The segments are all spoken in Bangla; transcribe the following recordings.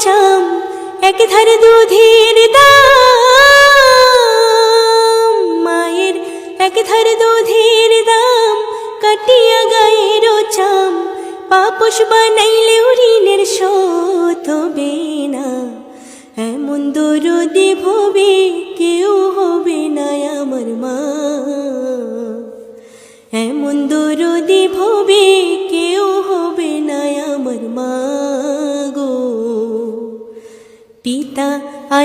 চাম এক ধারে দুধের দাম। মায়ের এক ধারে দুধের দাম, কাটিয়া গায়ের চাম। পাপস বানাইলে ঋণের শোধ হবে না। এমন দরদি ভবে কেউ হবে না।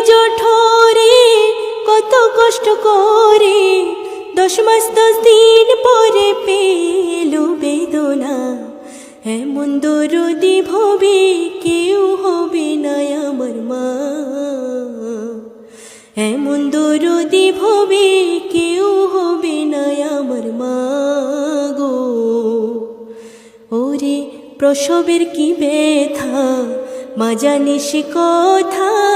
জঠরে কত কষ্ট করে দশ মাস দশ দিন পরে পেল বেদনা। এমন দরদি ভবে কেউ হবে না আমার মা। এমন দরদি ভবে কেউ হবে না আমার মা গো। ওরে প্রসবের কি ব্যথা, মা জানি সে কথা?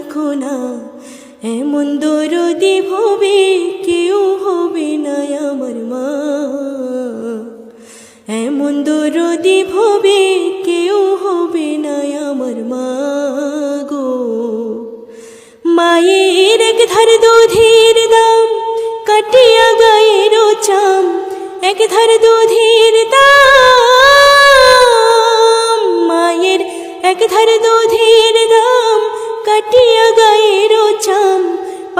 রাখো না। এমন দরদি ভবে কেউ হবে না আমার মা। এমন দরদি ভবে কেউ হবে না আমার মা গো। মায়ের এক ধার দুধের দাম, কাটিয়া গায়ের চাম, এক ধার দুধের দাম। মায়ের এক ধার দুধের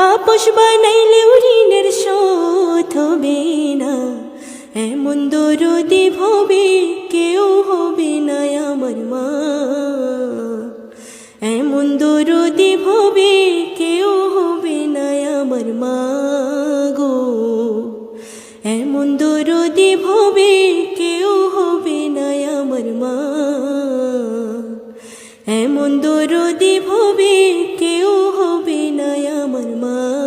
পাপস বানাইলে ঋণের শোধ হবে না। এমন দরদি ভবে, কেউ হবে না আমার মা। এমন দরদি ভবে, কেউ হবে না আমার মা গো। এমন দরদি ভবে, কেউ হবে না আমার মা। এমন দরদি ভবে, কেউ আমার মা